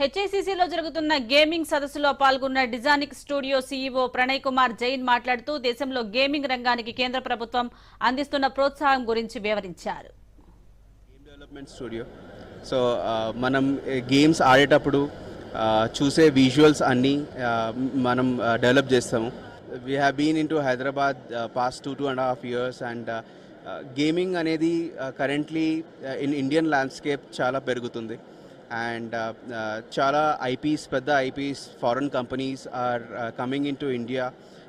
హెచ్ఐసిసిలో జరుగుతున్న గేమింగ్ సదస్సులో పాల్గొన్న డిజానిక్ స్టూడియో సీఈఓ ప్రణయ్ కుమార్ జైన్ మాట్లాడుతూ దేశంలో గేమింగ్ రంగానికి కేంద్ర ప్రభుత్వం అందిస్తున్న ప్రోత్సాహం గురించి వివరించారు. డెవలప్మెంట్ స్టూడియో సో మనం గేమ్స్ ఆడేటప్పుడు చూసే విజువల్స్ అన్నీ మనం డెవలప్ చేస్తాము. We have been into Hyderabad past two two and half years and gaming అనేది కరెంట్లీ ఇన్ ఇండియన్ ల్యాండ్స్కేప్ చాలా పెరుగుతుంది. అండ్ చాలా ఐపీస్ పెద్ద IPs foreign companies are coming into India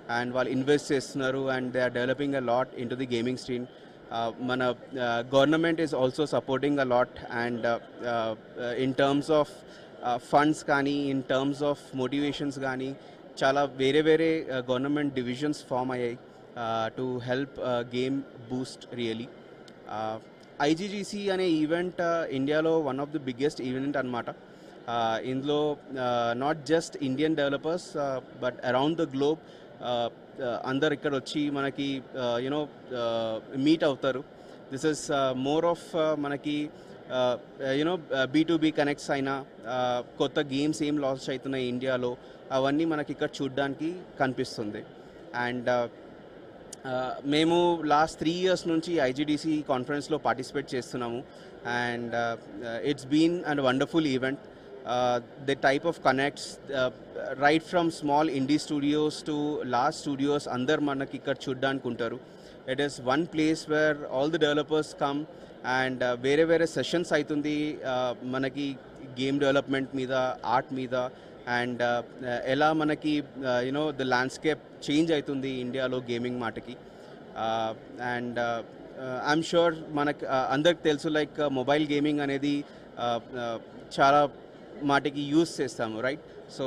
and వాళ్ళు ఇన్వెస్ట్ చేస్తున్నారు and they are developing a lot into the gaming stream మన government is also supporting a lot and in terms of funds కానీ in terms of motivations కానీ చాలా వేరే వేరే government divisions form అయ్యాయి to help game boost really IGGC అనే event ఇండియాలో one of the biggest event అనమాట ఇందులో not just Indian developers but around the globe అందరు ఇక్కడ వచ్చి మనకి uh, యునో మీట్ uh, అవుతారు. దిస్ ఇస్ మోర్ ఆఫ్ మనకి you know be to be connects అయినా uh, కొత్త గేమ్స్ ఏం లాంచ్ అవుతున్నాయి ఇండియాలో అవన్నీ మనకి ఇక్కడ చూడడానికి కనిపిస్తుంది. అండ్ మేము లాస్ట్ త్రీ ఇయర్స్ నుంచి ఐజీడీసీ కాన్ఫరెన్స్లో పార్టిసిపేట్ చేస్తున్నాము. And it's been and wonderful event the type of connects right from small indie studios to large studios అందరు మనకి ఇక్కడ చూడడానికి ఉంటారు it is one place where all the developers come and వేరే వేరే సెషన్స్ అవుతుంది మనకి గేమ్ డెవలప్మెంట్ మీద ఆర్ట్ మీద అండ్ uh, ఎలా మనకి యునో ద ల్యాండ్స్కేప్ చేంజ్ అవుతుంది ఇండియాలో గేమింగ్ మాటకి. అండ్ ఐఎమ్ షూర్ మనకు అందరికి తెలుసు లైక్ మొబైల్ గేమింగ్ అనేది uh, uh, చాలా మాటికి యూస్ చేస్తాము right so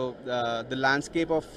the landscape of